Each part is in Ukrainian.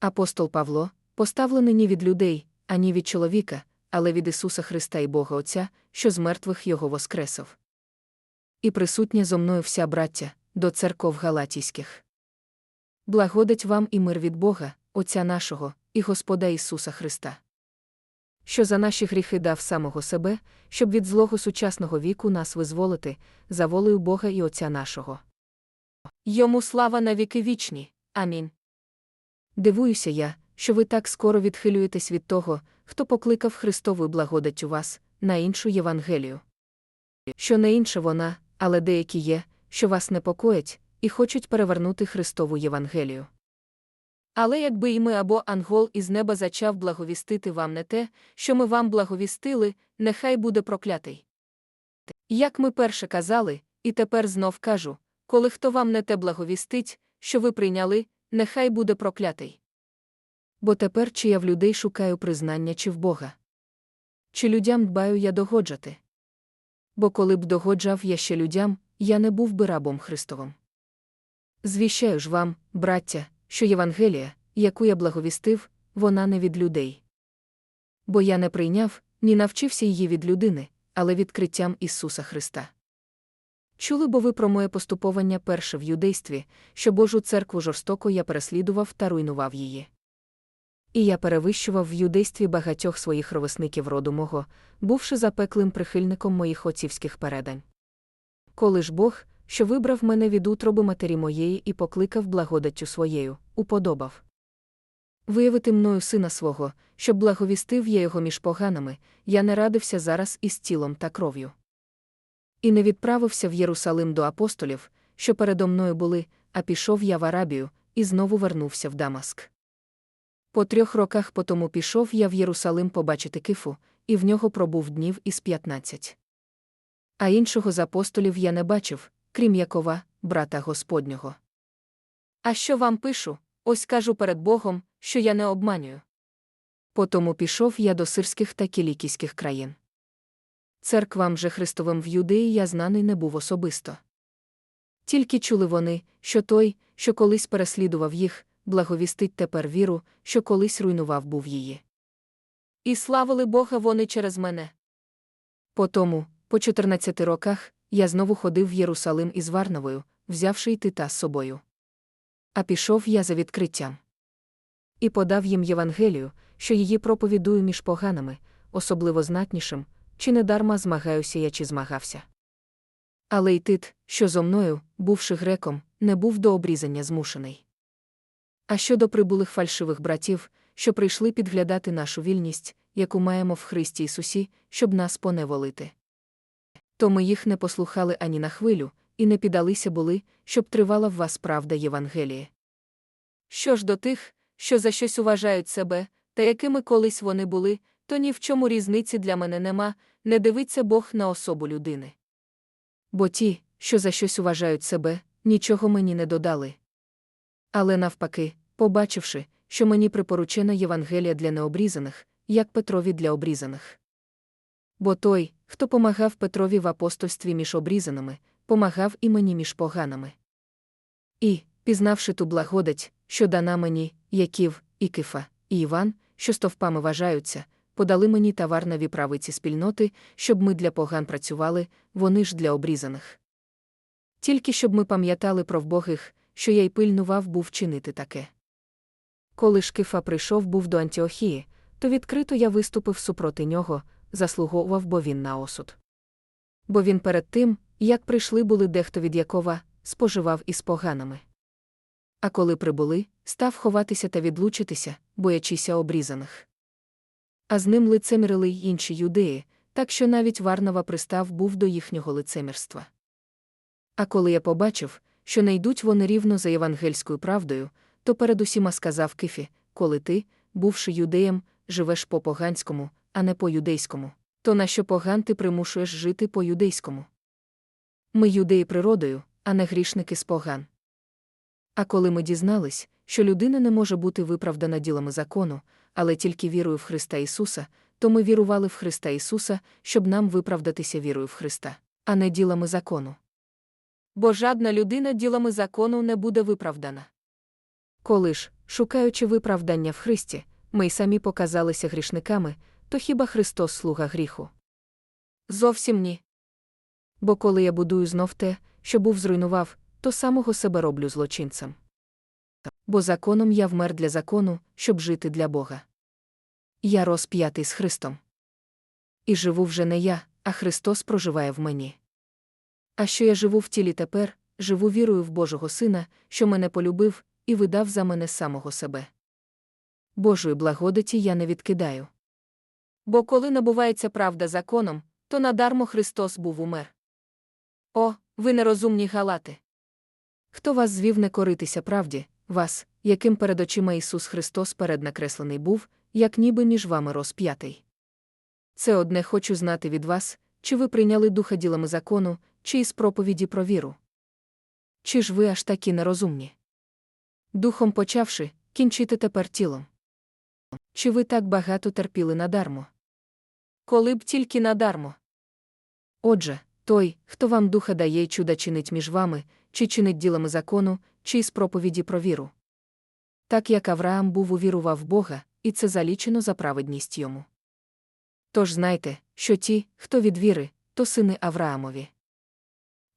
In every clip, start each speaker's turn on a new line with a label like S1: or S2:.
S1: Апостол Павло, поставлений ні від людей, ані від чоловіка, але від Ісуса Христа і Бога Отця, що з мертвих Його воскресив. І присутня зо мною вся браття, до церков Галатійських. Благодать вам і мир від Бога, Отця нашого, і Господа Ісуса Христа. Що за наші гріхи дав самого себе, щоб від злого сучасного віку нас визволити, за волею Бога і Отця нашого. Йому слава на віки вічні. Амінь. Дивуюся я, що ви так скоро відхилюєтесь від того, хто покликав Христову благодаттю вас, на іншу Євангелію. Що не інша вона, але деякі є, що вас непокоять, і хочуть перевернути Христову Євангелію. Але якби і ми або ангол із неба зачав благовістити вам не те, що ми вам благовістили, нехай буде проклятий. Як ми перше казали, і тепер знов кажу коли хто вам не те благовістить, що ви прийняли, нехай буде проклятий. Бо тепер чи я в людей шукаю признання чи в Бога? Чи людям дбаю я догоджати? Бо коли б догоджав я ще людям, я не був би рабом Христовим. Звіщаю ж вам, браття, що Євангелія, яку я благовістив, вона не від людей. Бо я не прийняв, ні навчився її від людини, але відкриттям Ісуса Христа. Чули бо ви про моє поступовання перше в юдействі, що Божу церкву жорстоко я переслідував та руйнував її. І я перевищував в юдействі багатьох своїх ровесників роду мого, бувши запеклим прихильником моїх отцівських передань. Коли ж Бог, що вибрав мене від утроби матері моєї і покликав благодаттю своєю, уподобав. Виявити мною сина свого, щоб благовістив я його між поганими, я не радився зараз із тілом та кров'ю. І не відправився в Єрусалим до апостолів, що передо мною були, а пішов я в Арабію, і знову вернувся в Дамаск. По трьох роках потому пішов я в Єрусалим побачити кифу, і в нього пробув днів із п'ятнадцять. А іншого з апостолів я не бачив, крім Якова, брата Господнього. А що вам пишу, ось кажу перед Богом, що я не обманюю. Потому пішов я до сирських та кілікійських країн. Церквам же Христовим в Юдеї я знаний не був особисто. Тільки чули вони, що той, що колись переслідував їх, благовістить тепер віру, що колись руйнував був її. І славили Бога вони через мене. Потому, по 14 роках, я знову ходив в Єрусалим із Варновою, взявши й тита з собою. А пішов я за відкриттям. І подав їм Євангелію, що її проповідую між поганими, особливо знатнішим, чи недарма змагаюся я чи змагався. Але й тит, що зо мною, бувши греком, не був до обрізання змушений. А щодо прибулих фальшивих братів, що прийшли підглядати нашу вільність, яку маємо в Христі Ісусі, щоб нас поневолити. То ми їх не послухали ані на хвилю, і не піддалися були, щоб тривала в вас правда Євангеліє. Що ж до тих, що за щось уважають себе, та якими колись вони були, то ні в чому різниці для мене нема, не дивиться Бог на особу людини. Бо ті, що за щось уважають себе, нічого мені не додали. Але навпаки, побачивши, що мені припоручена Євангелія для необрізаних, як Петрові для обрізаних. Бо той, хто помагав Петрові в апостольстві між обрізаними, помагав і мені між поганими. І, пізнавши ту благодать, що дана мені, Яків, і Кифа, і Іван, що стовпами вважаються, подали мені товар на віправиці спільноти, щоб ми для поган працювали, вони ж для обрізаних. Тільки щоб ми пам'ятали про вбогих, що я й пильнував був чинити таке. Коли ж Кифа прийшов був до Антіохії, то відкрито я виступив супроти нього, заслуговував бо він на осуд. Бо він перед тим, як прийшли були дехто від Якова, споживав із поганими. А коли прибули, став ховатися та відлучитися, боячися обрізаних. А з ним лицемірили й інші юдеї, так що навіть Варнава пристав був до їхнього лицемірства. А коли я побачив, що не йдуть вони рівно за євангельською правдою, то перед усіма сказав Кифі, коли ти, бувши юдеєм, живеш по поганському, а не по юдейському, то на що поган ти примушуєш жити по юдейському? Ми юдеї природою, а не грішники з поган. А коли ми дізнались, що людина не може бути виправдана ділами закону, але тільки вірою в Христа Ісуса, то ми вірували в Христа Ісуса, щоб нам виправдатися вірою в Христа, а не ділами закону. Бо жадна людина ділами закону не буде виправдана. Коли ж, шукаючи виправдання в Христі, ми й самі показалися грішниками, то хіба Христос слуга гріху? Зовсім ні. Бо коли я будую знов те, що був зруйнував, то самого себе роблю злочинцем. Бо законом я вмер для закону, щоб жити для Бога. Я розп'ятий з Христом. І живу вже не я, а Христос проживає в мені. А що я живу в тілі тепер, живу вірою в Божого Сина, що мене полюбив і видав за мене самого себе. Божої благодаті я не відкидаю. Бо коли набувається правда законом, то надармо Христос був умер. О, ви нерозумні галати. Хто вас звів не коритися правді, вас, яким перед очима Ісус Христос переднакреслений був, як ніби між вами розп'ятий. Це одне хочу знати від вас, чи ви прийняли духа ділами закону, чи із проповіді про віру. Чи ж ви аж такі нерозумні? Духом почавши, кінчити тепер тілом. Чи ви так багато терпіли надармо? Коли б тільки надармо. Отже, той, хто вам духа дає й чуда чинить між вами, чи чинить ділами закону, чи із проповіді про віру. Так як Авраам був увірував Бога, і це залічено за праведність йому. Тож знайте, що ті, хто від віри, то сини Авраамові.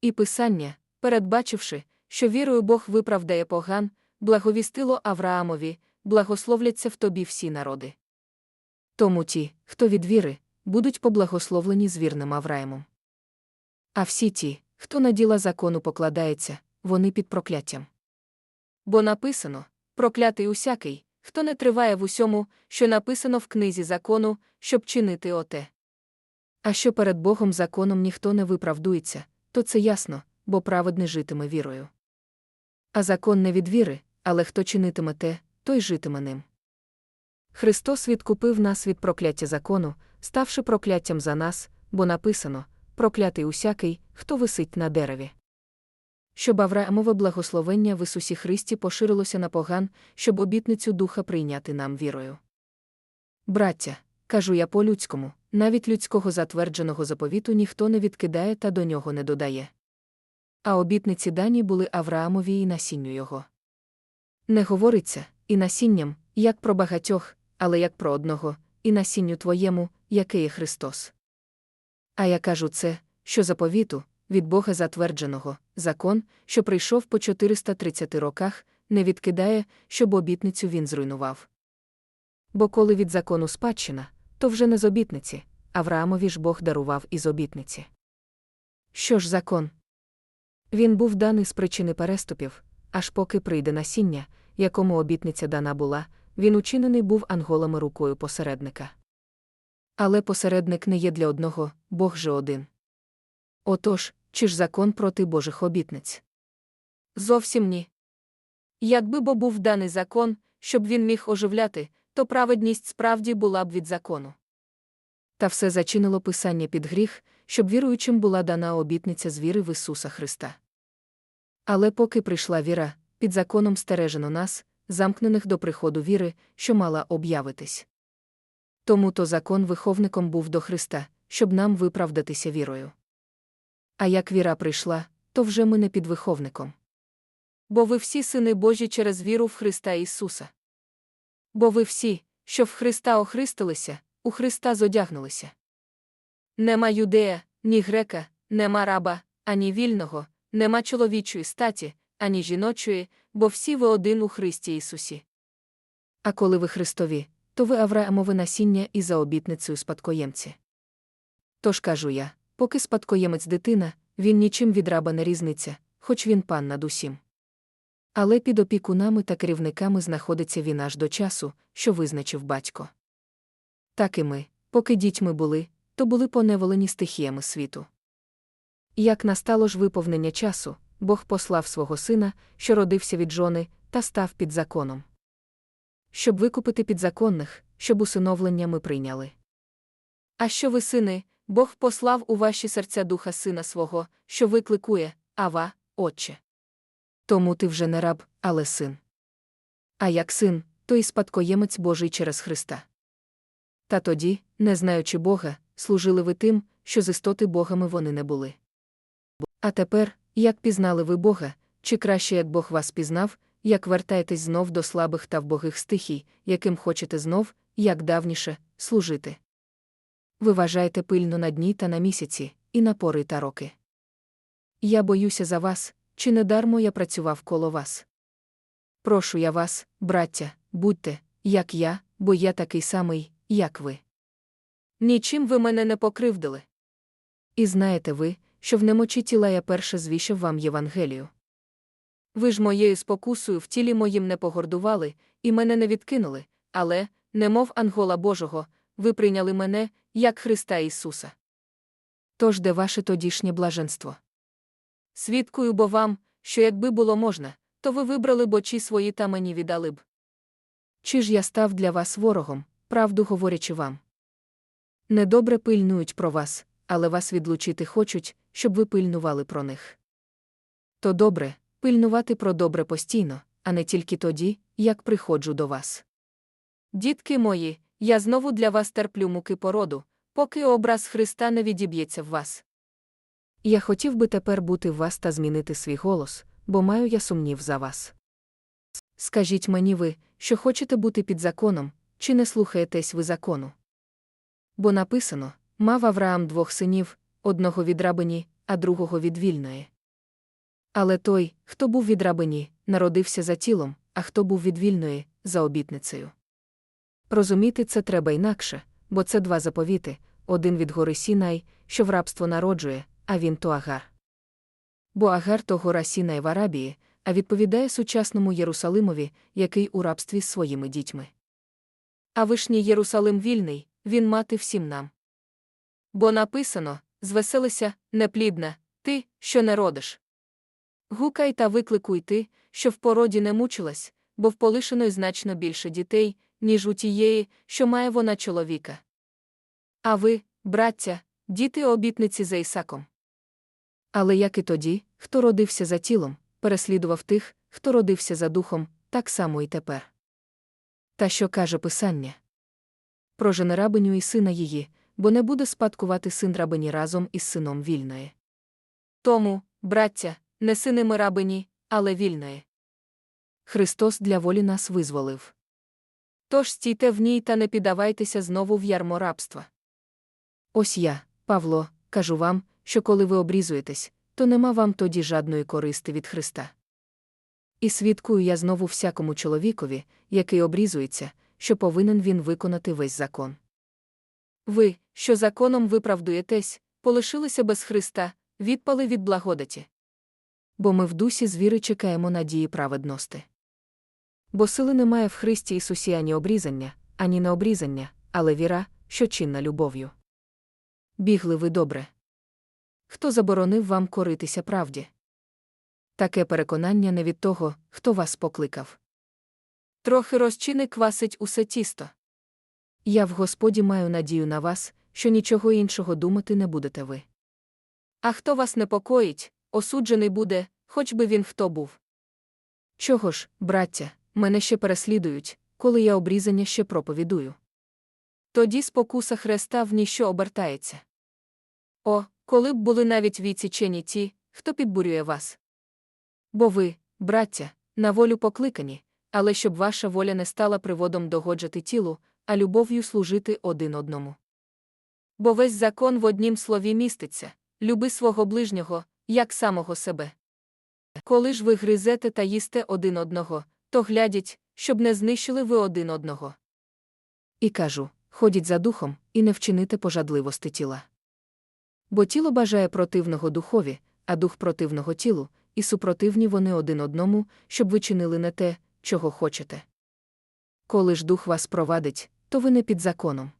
S1: І Писання, передбачивши, що вірою Бог виправдає поган, благовістило Авраамові, благословляться в тобі всі народи. Тому ті, хто від віри, будуть поблагословлені з вірним Авраамом. А всі ті, хто на діла закону покладається, вони під прокляттям. Бо написано проклятий усякий, хто не триває в усьому, що написано в книзі закону, щоб чинити оте. А що перед Богом законом ніхто не виправдується, то це ясно, бо праведний житиме вірою. А закон не від віри, але хто чинитиме те, той житиме ним. Христос відкупив нас від прокляття закону, ставши прокляттям за нас, бо написано проклятий усякий, хто висить на дереві. Щоб Авраамове благословення в Ісусі Христі поширилося на поган, щоб обітницю духа прийняти нам вірою. Браття, кажу я по-людському, навіть людського затвердженого заповіту ніхто не відкидає та до нього не додає. А обітниці дані були Авраамові і насінню його. Не говориться, і насінням, як про багатьох, але як про одного, і насінню твоєму, яке є Христос. А я кажу це, що заповіту, від Бога затвердженого, закон, що прийшов по 430 роках, не відкидає, щоб обітницю він зруйнував. Бо коли від закону спадщина, то вже не з обітниці, Авраамові ж Бог дарував із обітниці. Що ж закон? Він був даний з причини переступів, аж поки прийде насіння, якому обітниця дана була, він учинений був анголами рукою посередника. Але посередник не є для одного, Бог же один. Отож, чи ж закон проти Божих обітниць? Зовсім ні. Якби бо був даний закон, щоб він міг оживляти, то праведність справді була б від закону. Та все зачинило Писання під гріх, щоб віруючим була дана обітниця з віри в Ісуса Христа. Але поки прийшла віра, під законом стережено нас, замкнених до приходу віри, що мала об'явитись. Тому то закон виховником був до Христа, щоб нам виправдатися вірою. А як віра прийшла, то вже ми не під виховником. Бо ви всі сини Божі через віру в Христа Ісуса. Бо ви всі, що в Христа охристилися, у Христа зодягнулися. Нема юдея, ні грека, нема раба, ані вільного, нема чоловічої статі, ані жіночої, бо всі ви один у Христі Ісусі. А коли ви Христові, то ви Авраамове насіння і за обітницею спадкоємці. Тож кажу я, поки спадкоємець дитина, він нічим від раба не різниться, хоч він пан над усім. Але під опікунами та керівниками знаходиться він аж до часу, що визначив батько. Так і ми, поки дітьми були, то були поневолені стихіями світу. Як настало ж виповнення часу, Бог послав свого сина, що родився від жони, та став під законом. Щоб викупити підзаконних, щоб усиновлення ми прийняли. А що ви, сини, Бог послав у ваші серця духа сина свого, що викликує, Ава, Отче. Тому ти вже не раб, але син. А як син, то і спадкоємець Божий через Христа. Та тоді, не знаючи Бога, служили ви тим, що з істоти богами вони не були. А тепер, як пізнали ви Бога, чи краще як Бог вас пізнав, як вертаєтесь знов до слабих та вбогих стихій, яким хочете знов, як давніше, служити. Ви вважаєте пильно на дні та на місяці, і на пори та роки. Я боюся за вас, чи не дармо я працював коло вас. Прошу я вас, браття, будьте, як я, бо я такий самий, як ви. Нічим ви мене не покривдили. І знаєте ви, що в немочі тіла я перше звіщав вам Євангелію. Ви ж моєю спокусою в тілі моїм не погордували, і мене не відкинули, але, немов ангола Божого, ви прийняли мене, як Христа Ісуса. Тож де ваше тодішнє блаженство? Свідкую бо вам, що якби було можна, то ви вибрали б очі свої та мені віддали б. Чи ж я став для вас ворогом, правду говорячи вам? Недобре пильнують про вас, але вас відлучити хочуть, щоб ви пильнували про них. То добре, пильнувати про добре постійно, а не тільки тоді, як приходжу до вас. Дітки мої, я знову для вас терплю муки породу, поки образ Христа не відіб'ється в вас. Я хотів би тепер бути в вас та змінити свій голос, бо маю я сумнів за вас. Скажіть мені ви, що хочете бути під законом, чи не слухаєтесь ви закону? Бо написано мав Авраам двох синів, одного від рабині, а другого від вільної. Але той, хто був від рабині, народився за тілом, а хто був від вільної, за обітницею. Розуміти це треба інакше, бо це два заповіти один від гори Сінай, що в рабство народжує, а він то Агар. Бо Агар то гора Сінай в Арабії, а відповідає сучасному Єрусалимові, який у рабстві з своїми дітьми. А вишній Єрусалим вільний, він мати всім нам. Бо написано звеселися, неплідна, ти, що не родиш. Гукай та викликуй ти, що в породі не мучилась, бо в полишеної значно більше дітей, ніж у тієї, що має вона чоловіка. А ви, браття, діти обітниці за Ісаком. Але як і тоді, хто родився за тілом, переслідував тих, хто родився за духом, так само і тепер. Та що каже Писання? Прожене рабиню і сина її, бо не буде спадкувати син рабині разом із сином вільної. Тому, браття, не сини ми рабині, але вільної. Христос для волі нас визволив. Тож стійте в ній та не піддавайтеся знову в ярмо рабства. Ось я, Павло, кажу вам, що коли ви обрізуєтесь, то нема вам тоді жадної користи від Христа. І свідкую я знову всякому чоловікові, який обрізується, що повинен він виконати весь закон. Ви, що законом виправдуєтесь, полишилися без Христа, відпали від благодаті. Бо ми в дусі звіри чекаємо надії праведності. Бо сили немає в Христі Ісусі ані обрізання, ані не обрізання, але віра, що чинна любов'ю. Бігли ви добре. Хто заборонив вам коритися правді? Таке переконання не від того, хто вас покликав. Трохи розчини квасить усе тісто. Я в Господі маю надію на вас, що нічого іншого думати не будете ви. А хто вас непокоїть, осуджений буде, хоч би він хто був. Чого ж, браття, мене ще переслідують, коли я обрізання ще проповідую. Тоді спокуса Христа в ніщо обертається. О, коли б були навіть відсічені ті, хто підбурює вас. Бо ви, браття, на волю покликані, але щоб ваша воля не стала приводом догоджати тілу, а любов'ю служити один одному. Бо весь закон в однім слові міститься люби свого ближнього, як самого себе. Коли ж ви гризете та їсте один одного, то глядіть, щоб не знищили ви один одного. І кажу ходіть за духом, і не вчините пожадливости тіла. Бо тіло бажає противного духові, а дух противного тілу, і супротивні вони один одному, щоб ви чинили не те, чого хочете. Коли ж дух вас провадить, то ви не під законом.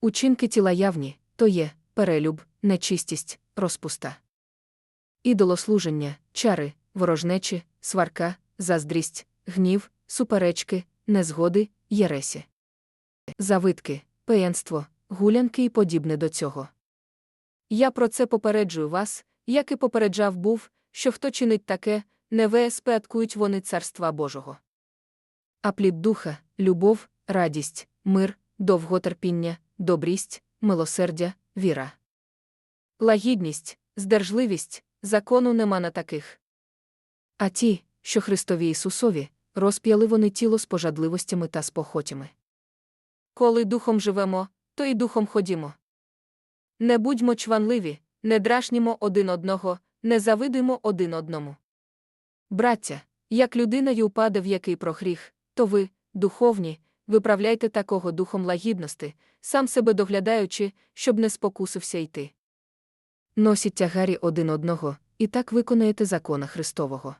S1: Учинки тіла явні то є перелюб, нечистість, розпуста. Ідолослуження, чари, ворожнечі, сварка, заздрість, гнів, суперечки, незгоди, єресі. Завитки, пеянство, гулянки і подібне до цього. Я про це попереджую вас, як і попереджав був, що хто чинить таке, не веспеткують вони царства Божого. А плід духа, любов, радість, мир, довготерпіння, добрість, милосердя, віра. Лагідність, здержливість, закону нема на таких. А ті, що Христові Ісусові, розп'яли вони тіло з пожадливостями та з похотями. Коли духом живемо, то й духом ходімо. Не будьмо чванливі, не драшнімо один одного, не завидуймо один одному. Браття, як людина й упаде в який прохріх, то ви, духовні, виправляйте такого духом лагідності, сам себе доглядаючи, щоб не спокусився йти. Носіть тягарі один одного, і так виконаєте закона Христового.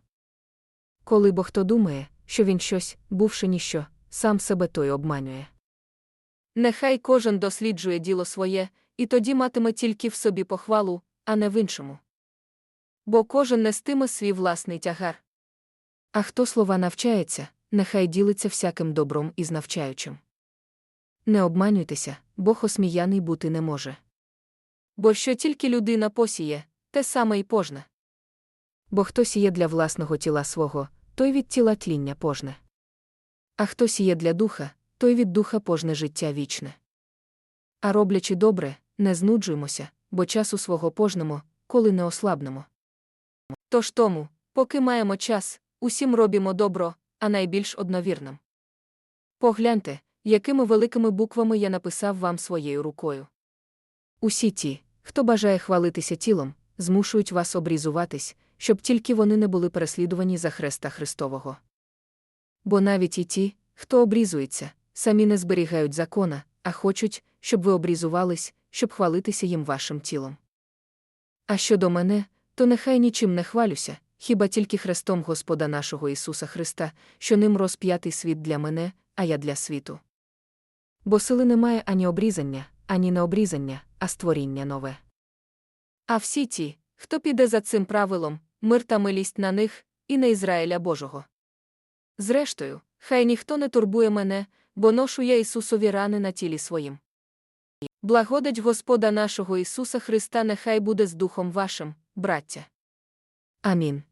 S1: Коли бо хто думає, що він щось, бувши ніщо, сам себе той обманює. Нехай кожен досліджує діло своє, і тоді матиме тільки в собі похвалу, а не в іншому. Бо кожен нестиме свій власний тягар. А хто слова навчається, нехай ділиться всяким добром із навчаючим. Не обманюйтеся, Бог осміяний бути не може. Бо що тільки людина посіє, те саме й пожне. Бо хто сіє для власного тіла свого, той від тіла тління пожне. А хто сіє для духа, той від духа пожне життя вічне. А роблячи добре, не знуджуймося, бо часу свого пожнемо, коли не ослабнемо. Тож тому, поки маємо час, усім робімо добро, а найбільш одновірним. Погляньте, якими великими буквами я написав вам своєю рукою. Усі ті, хто бажає хвалитися тілом, змушують вас обрізуватись, щоб тільки вони не були переслідувані за хреста Христового. Бо навіть і ті, хто обрізується, самі не зберігають закона, а хочуть, щоб ви обрізувались, щоб хвалитися їм вашим тілом. А щодо мене, то нехай нічим не хвалюся, хіба тільки хрестом Господа нашого Ісуса Христа, що ним розп'ятий світ для мене, а я для світу. Бо сили немає ані обрізання, ані необрізання, а створіння нове. А всі ті, хто піде за цим правилом, мир та милість на них, і на Ізраїля Божого. Зрештою, хай ніхто не турбує мене, бо ношу я Ісусові рани на тілі своїм. Благодать Господа нашого Ісуса Христа нехай буде з духом вашим, браття. Амінь.